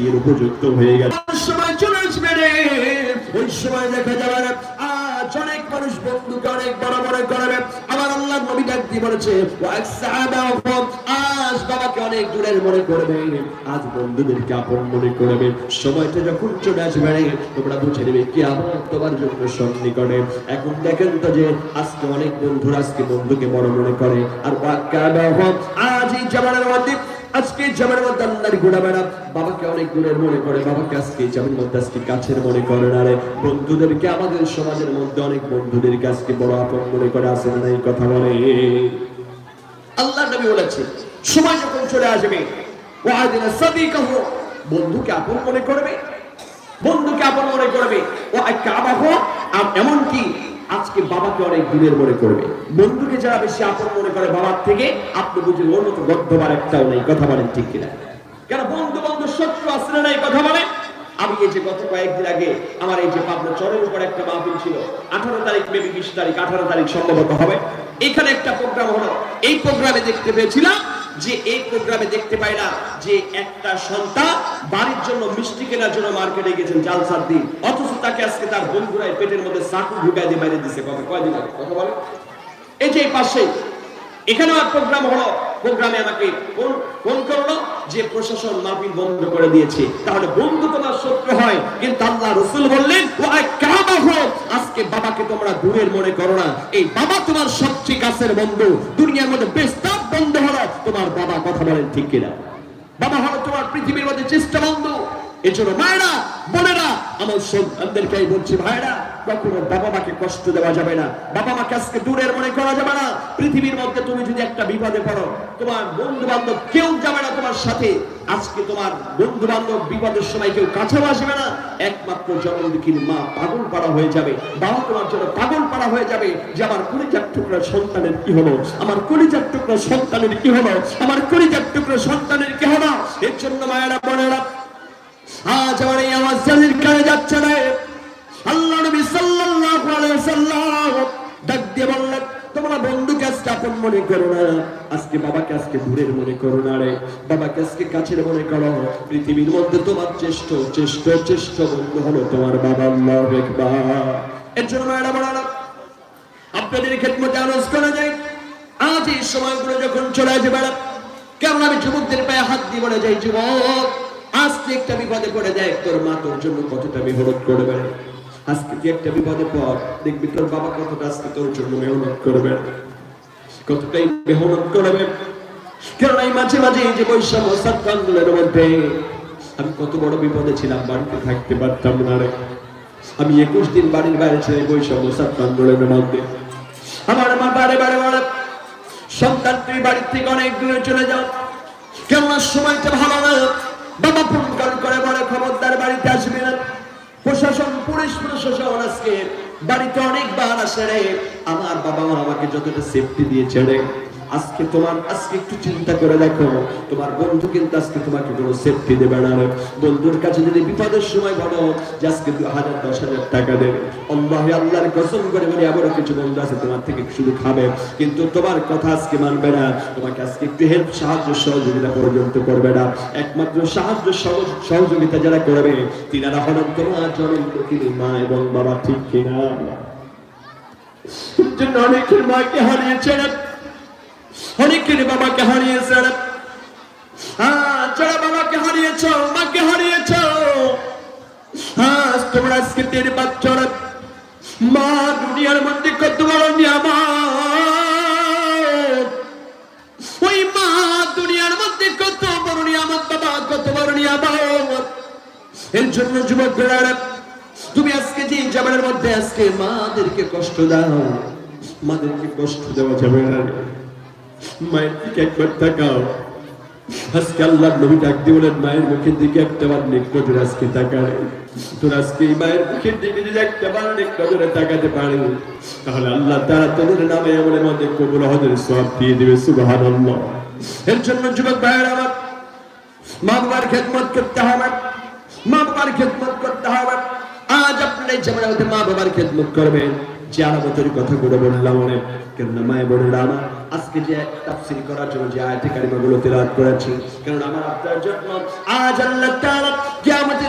বিয়ের উপযুক্ত হয়ে গেছে সময় সময় দেখা যাবে আজ অনেক মানুষ বন্ধুকে অনেক বড় বড় আমার আল্লাহ নবী বলেছে আজ বাবাকে অনেক দূরের মনে করবে। আজ বন্ধুদেরকে আপন মনে করবে। সময়টা যখন চলে আসবে তোমরা বুঝে নেবে কি আমার তোমার জন্য এখন দেখেন তো যে, আজকে অনেক বন্ধুরা আজকে বন্ধুকে বড় মনে করে। আর আজ জামানার মধ্যে আজকে জামার মধ্যে আল্লাহর ঘোড়া বেড়া বাবাকে অনেক দূরের মনে করে, বাবাকে আজকে জামার মধ্যে, আজকে কাছের মনে করে না রে। বন্ধুদেরকে আমাদের সমাজের মধ্যে অনেক বন্ধুদেরকে আজকে বড় আপন মনে করে আসে না এই কথা বলে। আল্লাহ নবী বলেছে, সময় যখন চলে আসবে, ওয়াদিনা সাদিকাহু, বন্ধুকে আপন মনে করবে। বন্ধুকে আপন মনে করবে। ও কাবাহ এমন কি আজকে বাবাকে অনেক দূরের মনে করবে। বন্ধুকে যারা বেশি আপন মনে করে বাবার থেকে, আপনি বুঝেন, ওর মতো গদ্যবার একটাও নেই, কথা বলেন ঠিক কিনা? কেন বন্ধু বন্ধু শত্রু আসলে না এই কথা বলে আমি এই যে গত কয়েকদিন আগে আমার এই যে পাবনা চরের উপর একটা মাহফিল ছিল, আঠারো তারিখ, মেবি বিশ তারিখ, আঠারো তারিখ সম্ভবত হবে। এখানে একটা প্রোগ্রাম হলো। এই প্রোগ্রামে দেখতে পেয়েছিলাম যে এই প্রোগ্রামে দেখতে পাই না যে একটা সন্তান বাড়ির জন্য মিষ্টি কেনার জন্য মার্কেটে গেছেন জালসার দিন। অথচ তাকে আজকে তার বন্ধুরাই পেটের মধ্যে চাকু ঢুকাই দিয়ে বাইরে দিছে। কত কয়দিন আগে? কথা বলে এই যে পাশে, এখানেও এক প্রোগ্রাম হলো। প্রোগ্রামে আমাকে ফোন করল যে প্রশাসন মাহফিল বন্ধ করে দিয়েছে। তাহলে বন্ধু তোমার শত্রু হয়। কিন্তু আল্লাহ রসুল বললেন কাবা আজকে বাবাকে তোমরা দূরের মনে করো না। এই বাবা তোমার সবচেয়ে কাছের বন্ধু। দুনিয়ার মধ্যে বেস্তাব বন্ধু হলো তোমার বাবা কথা বলেন ঠিক কিনা? বাবা হলো তোমার পৃথিবীর মধ্যে চেষ্টা বন্ধু। এজন্য মায়েরা, বোনেরা, আমার সন্তানদেরকে বলছি ভাইরা কখনো বাবা মাকে কষ্ট দেওয়া যাবে না। বাবা মাকে আজকে দূরের মনে করা যাবে না। পৃথিবীর মধ্যে তুমি যদি একটা বিপদে পড়ো, তোমার বন্ধু বান্ধব কেউ যাবে না তোমার সাথে। আজকে তোমার বন্ধু বান্ধব বিপদের সময় কেউ কাছেও আসবে না। একমাত্র মা পাগল পাড়া হয়ে যাবে। বাবা তোমার জন্য পাগল পাড়া হয়ে যাবে যে আমার কলিজার টুকরা সন্তানের কি হলো? আমার কলিজার টুকরা সন্তানের কি হলো? আমার কলিজার টুকরা সন্তানের কি হলো? এর জন্য মায়েরা, বোনেরা আজ আমার এই আওয়াজ জালির কানে যাচ্ছে না। আল্লাহ নবী সাল্লাল্লাহু আলাইহি সাল্লাম ডাক দিয়ে বললেন, তোমরা বন্ধুকে আজকে আপন মনে করো না। আজকে বাবাকে আজকে দূরের মনে করো না রে। বাবাকে আজকে কাছের মনে করো। পৃথিবীর মধ্যে তোমার চেষ্ট চেষ্ট চেষ্ট বন্ধু হলো তোমার বাবা আল্লাহ এর জন্য মায়েরা বলা আপনাদের খেদমতে আলোচ করা যায়। আজ এই সময়গুলো যখন চলে আসবে বেড়া কেমন আমি যুবকদের পায়ে হাত দিয়ে বলে যাই, যুবক আজকে একটা বিপদে পড়ে যায়, তোর মা তোর জন্য কতটা মেহনত করবে? আজকে তুই একটা বিপদে পর দেখবি তোর বাবা কতটা আজকে তোর জন্য মেহনত করবে। কতটাই মেহনত করবে। কারণ এই মাঝে মাঝে এই যে বৈষম্য মধ্যে আমি কত বড় বিপদে ছিলাম, বাড়িতে থাকতে পারতাম না রে। আমি একুশ দিন বাড়ির বাইরে বৈষম্য মধ্যে। আমার মা বারে বারে সন্তান, তুই বাড়ির থেকে অনেক দূরে চলে যাও কেমন সময়টা ভালো না। বাবা ফোন কল করে বলে খবরদার বাড়িতে আসবে না। প্রশাসন, পুলিশ প্রশাসন আজকে বাড়িতে অনেকবার আসে রে আমার বাবা মা আমাকে যতটা সেফটি দিয়েছে রে। আজকে তোমার, আজকে একটু চিন্তা করে দেখো। তোমার বন্ধু কিন্তু আজকে তোমাকে কোনো সেফটি দেবে না বন্ধুর কাছে যদি বিপদের সময় বলো যে আজকে দু হাজার দশ হাজার টাকা দেবে, আল্লাহ আল্লাহর কসম করে বলি আবারও কিছু বন্ধু আছে তোমার থেকে শুধু খাবে। কিন্তু তোমার কথা আজকে মানবে না। তোমাকে আজকে একটু হেল্প সাহায্য, সহযোগিতা পর্যন্ত করবে না। একমাত্র সাহায্য সহযোগিতা যারা করবে, তিনারা হলেন তোমার জনম প্রকৃতি মা এবং বাবা, ঠিক কিনা? অনেকের মাকে হারিয়েছে না অনেকের বাবাকে হারিয়েছে। হ্যাঁ যারা বাবাকে হারিয়েছ, মাকে হারিয়েছ। হ্যাঁ তোমরা মা দুনিয়ার মধ্যে কত বড় ওই মা দুনিয়ার মধ্যে কত বড় বাবা, কত বড় এর জন্য যুবক তুমি আজকে যে জামানের মধ্যে আজকে মাদেরকে কষ্ট দাও। মাদেরকে কষ্ট দেওয়া যাবে না। মায়ের দিকে একবার তাকাও আজকে আল্লাহ নবী ডাক দিয়ে বলেন, মায়ের মুখের দিকে একটা বার নেক নজরে আজকে তাকায়। তোর আজকে এই মায়ের মুখের দিকে যদি একটা বার নেক নজরে তাকাতে পারে, তাহলে আল্লাহ তারা তোদের নামে আমাদের মধ্যে কবুল হজের সব দিয়ে দেবে, সুবহানাল্লাহ। এর জন্য যুবক ভাইয়ের আমার মা বাবার খেদমত করতে হবে। মা বাবার খেদমত করতে হবে। আজ জামানার মধ্যে মা বাবার খেদমত করবেন যে আরামতের কথা করে বললাম অনেক কেননা মায়ের বোনেরা আমার, আজকে যে তাফসির করার জন্য যে আয়াতে কারিমাগুলো তেলাওয়াত করেছি কারণ আমার আপনার জন্য আজ আল্লাহ তাআলা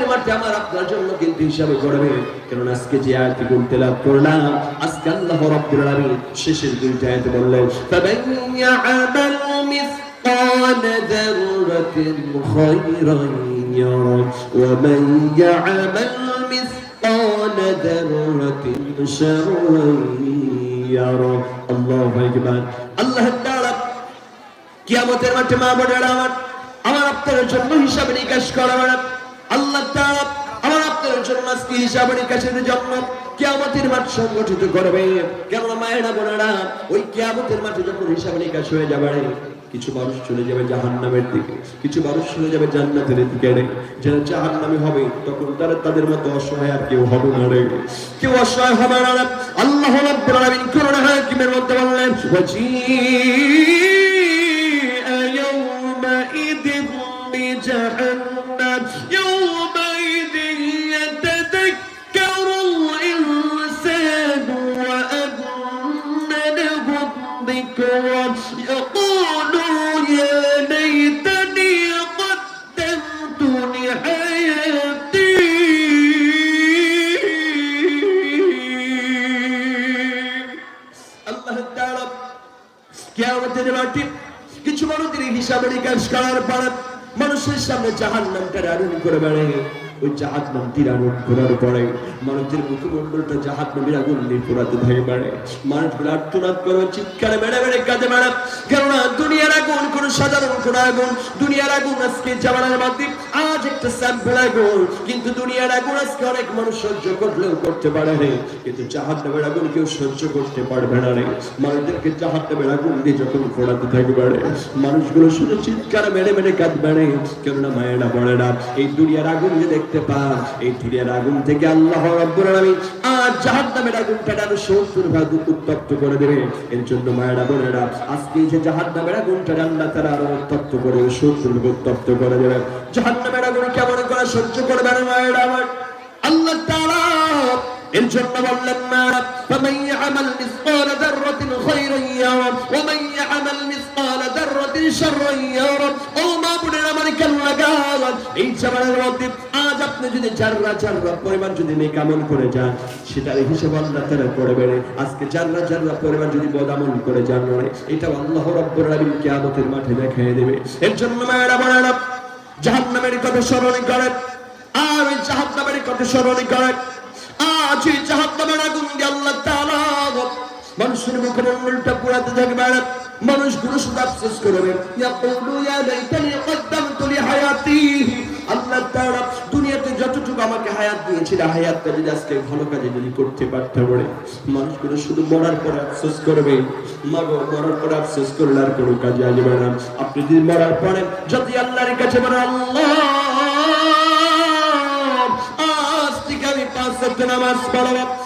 মাঠে আমার আপনার জন্য কিন্তু হিসাবে করবে কারণ আজকে যে গুনতে লাভ করলাম, আজকে আল্লাহ রাব্বুল শেষের দুইটা আয়াতে বললেন মান ইয়ামাল যাররাতিন শাররান ইয়ারা আল্লাহু আকবার আল্লাহ তাআলা কিয়ামতের মাঠে মা বোনেরা আমার আমার আপনার জন্য হিসাবে নিকাশ করাবেন আল্লাহ আমার আপনার জন্য আজকে হিসাবে নিকাশের জন্য কিয়ামতের মাঠ সংগঠিত করবে কেন মায়েরা বোনেরা ওই কিয়ামতের মাঠে যখন হিসাবে নিকাশ হয়ে যাবে কিছু মানুষ চলে যাবে জাহান নামের দিকে, কিছু মানুষ চলে যাবে জান্নাতের দিকে রে। যারা জাহান নামে হবে, তখন তারা তাদের মতো অসহায় আর কেউ হবে না রে। কেউ অসহায় হবে না আল্লাহ রাব্বুল আলামিন করুন হাকিমের মধ্যে বললেন, ওয়াজিব নিকাশ করার পর মানুষের সামনে জাহান নামটা রানুন করে বেড়ায়। ওই জাহাজ জাহান্নামটি আগুন করার পরে মানুষের মুখমন্ডলটা জাহাজ নামের আগুন নিয়ে পোড়াতে থাকে বেড়ে মানুষগুলো আর্তনাদ করে চিৎকারে বেড়ে বেড়ে কাঁদে বেড়া কেননা দুনিয়ার আগুন, কোন সাধারণ কোন আগুন, দুনিয়ার আগুন আজকে জামানার মধ্যে একটা স্যাম্পল আগুন কিন্তু দুনিয়ার আগুন আজকে অনেক মানুষ সহ্য করলেও করতে পারে কিন্তু আগুন কেউ সহ্য করতে পারবে না রে। মানুষদেরকে আগুন দিয়ে যখন থাকবে রে, মানুষগুলো শুধু চিৎকার মেরে মেরে কাঁদবে রে। কেননা মায়েরা না এই দুনিয়ার আগুন যে দেখতে পান, এই দুনিয়ার আগুন থেকে আল্লাহ আমি আলামিন আর জাহান্নামের আগুনটা আরো সত্তর ভাগ উত্তপ্ত করে দেবে এর জন্য মায়েরা বোনেরা আজকে এই যে জাহান্নামের আগুনটা আল্লাহ তারা আরো উত্তপ্ত করে সত্তর ভাগ উত্তপ্ত করে দেবে জাহান্নামের আগুন কেমন করে সহ্য করবে না মায়েরা আমার আল্লাহ তাআলা এর জন্য বললেন না فمن يعمل مثقال ذرة خيرا يرى ومن يعمل مثقال ذرة شرا يرى ও মা বোনের আমার কেন লাগাল এই জামানের মধ্যে আজ আপনি যদি জাররা জাররা পরিমাণ যদি নেক আমল করে যান, সেটার হিসেব আল্লাহ তাআলা করে বেড়ে আজকে জাররা জাররা পরিমাণ যদি বদামল করে যান এটা আল্লাহ রাব্বুল আলামিন কিয়ামতের মাঠে দেখায় দেবে। এর জন্য মায়েরা, বোনেরা, জাহান্নামের কথা স্মরণ করেন। আর ওই জাহান্নামের কথা স্মরণ করেন। আজ এই জাহান্নামের আগুন দিয়ে আল্লাহ তাআলা মানুষের মুখের মুখমণ্ডলটা পুরাতে থাকবে। মানুষগুলো শুধু আফসোস করবে। ইয়াকুলু ইয়া লাইতানি, কদ্দামতু লিহায়াতি আল্লাহ তাআলা দুনিয়াতে যতটুকু আমাকে হায়াত দিয়েছিল, হায়াতটা যদি আজকে ভালো কাজে যদি করতে পারতাম বলে মানুষগুলো শুধু মরার পরে আফসোস করবে। মাগো, মরার পরে আফসোস করলে আর কোনো কাজে আসবে না। আপনি যদি মরার পরে যদি আল্লাহর কাছে বলেন, আল্লাহ, আজ থেকে আমি পাঁচ নামাজ পড়াবো।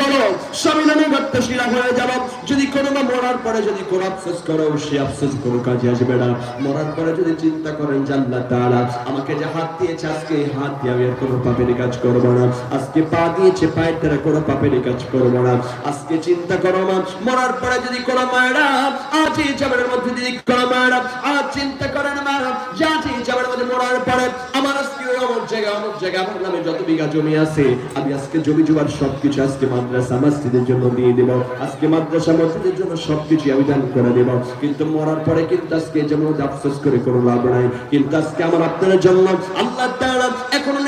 করো স্বামীনামী গত্যশীলা হয়ে যাব। যদি কোনো বা মরার পরে যদি কোনো আফসোস করো, সে আফসোস কোনো কাজে আসবে না। মরার পরে যদি চিন্তা করেন আল্লাহ তাআলা আমাকে যে হাত দিয়েছে, আজকে এই হাত দিয়ে আমি আর কোনো পাপের কাজ করব না। আজকে পা দিয়েছে, পায়ের দ্বারা কোনো পাপের কাজ করব না। আজকে চিন্তা করো মা মরার পরে যদি কোনো মায়েরা, আজ এই জামানের মধ্যে যদি কোনো মায়েরা, আজ চিন্তা করেন মা, যে আজ এই জামানের মধ্যে মরার পরে যত বিঘা জমি আজকে জমি সবকিছু আজকে মাদ্রাসা জন্য দিয়ে আজকে মাদ্রাসা জন্য সবকিছু করে কিন্তু মরার পরে কিন্তু আজকে যেমন আফসোস করে কোনো লাভ নাই। কিন্তু আজকে আমার আপনার জন্য আল্লাহ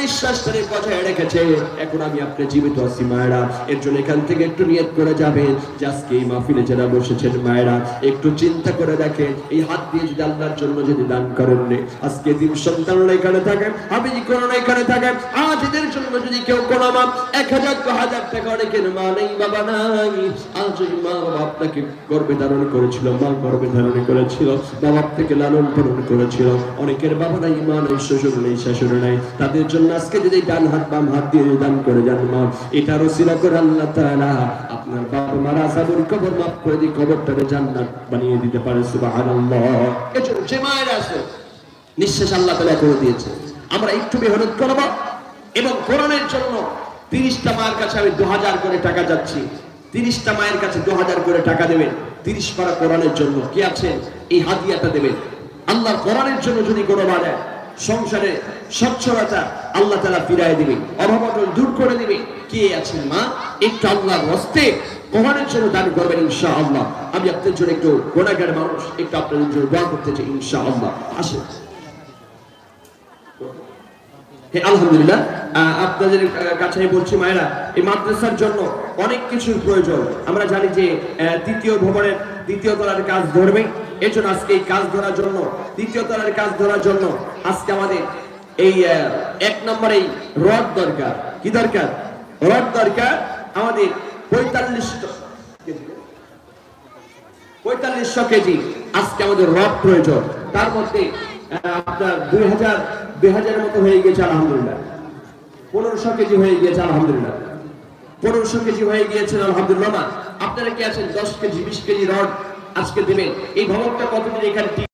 নিঃশ্বাস ধরে বজায় রেখেছে। এখন আমি আপনি জীবিত আছি, মায়েরা। এর জন্য এখান থেকে একটু নিয়ত করে যাবেন। যে আজকে এই মাহফিলে যারা বসেছেন, মায়েরা, একটু চিন্তা করে দেখেন। এই হাত দিয়ে যদি আল্লাহর জন্য যদি দান করেন আজকে দিন সন্তানরা এখানে থাকে আমি করোনা এখানে থাকে আজ এদের জন্য যদি কেউ কোনো মা এক হাজার, দু হাজার টাকা অনেকের মা নেই, বাবা নাই। আজ ওই মা বাবা আপনাকে গর্বে ধারণ করেছিল, মা গর্বে ধারণ করেছিল, বাবা থেকে লালন পালন করেছিল। অনেকের বাবা নাই, মা নাই, শ্বশুর নেই, শাশুড়ি নাই। তাদের জন্য আজকে যদি ডান হাত বাম হাত দিয়ে দান করে যান মা এটারও সিলা করে আল্লাহ তাআলা। আপনার বাবা মারা আসাবুর কবর মাফ করে দিয়ে কবরটাকে জান্নাত বানিয়ে দিতে পারে সুবহানাল্লাহ। এজন্য যে মায়েরা আছে নিঃশ্বাস আল্লাহ তাআলা করে দিয়েছে। আমরা একটু মেহনত করব এবং কোরআনের জন্য তিরিশটা মায়ের কাছে আমি দু হাজার করে টাকা যাচ্ছি। তিরিশটা মায়ের কাছে দু হাজার করে টাকা দেবেন। তিরিশ পারা কোরআনের জন্য। কি আছেন এই হাদিয়াটা দেবেন। আল্লাহর কোরআনের জন্য যদি কোনো মা দেয় সংসারে স্বচ্ছতা আল্লাহ তালা ফিরাই দিবে অভাবটল দূর করে দিবে। কে আছেন মা? একটু আল্লাহর হস্তে কখনের জন্য দান করবেন ইনশা আল্লাহ আমি আপনাদের জন্য একটু গোনাগার মানুষ, একটু আপনাদের জন্য দোয়া করতে চাই ইনশা আল্লাহ আসেন আলহামদুলিল্লাহ আপনাদের কাছে বলছি মায়েরা, এই মাদ্রাসার জন্য অনেক কিছুর প্রয়োজন। আমরা জানি যে তৃতীয় ভবনের দ্বিতীয় তলার কাজ ধরবে এর জন্য আজকে এই কাজ ধরার জন্য তৃতীয় তলার কাজ ধরার জন্য আজকে আমাদের এই এক নম্বর এই রড দরকার। কি দরকার? রড দরকার আমাদের পঁয়তাল্লিশ পঁয়তাল্লিশশো কেজি আজকে আমাদের রড প্রয়োজন। তার মধ্যে আপনার দুই হাজার, দুই হাজারের মতো হয়ে গিয়েছে, আলহামদুলিল্লাহ। পনেরোশো কেজি হয়ে গিয়েছে, আলহামদুলিল্লাহ। পনেরোশো কেজি হয়ে গিয়েছে, আলহামদুলিল্লাহ। আপনারা কি আছেন? দশ কেজি, বিশ কেজি রড আজকে দেবেন এই ভবনটা কতদিন এখানে?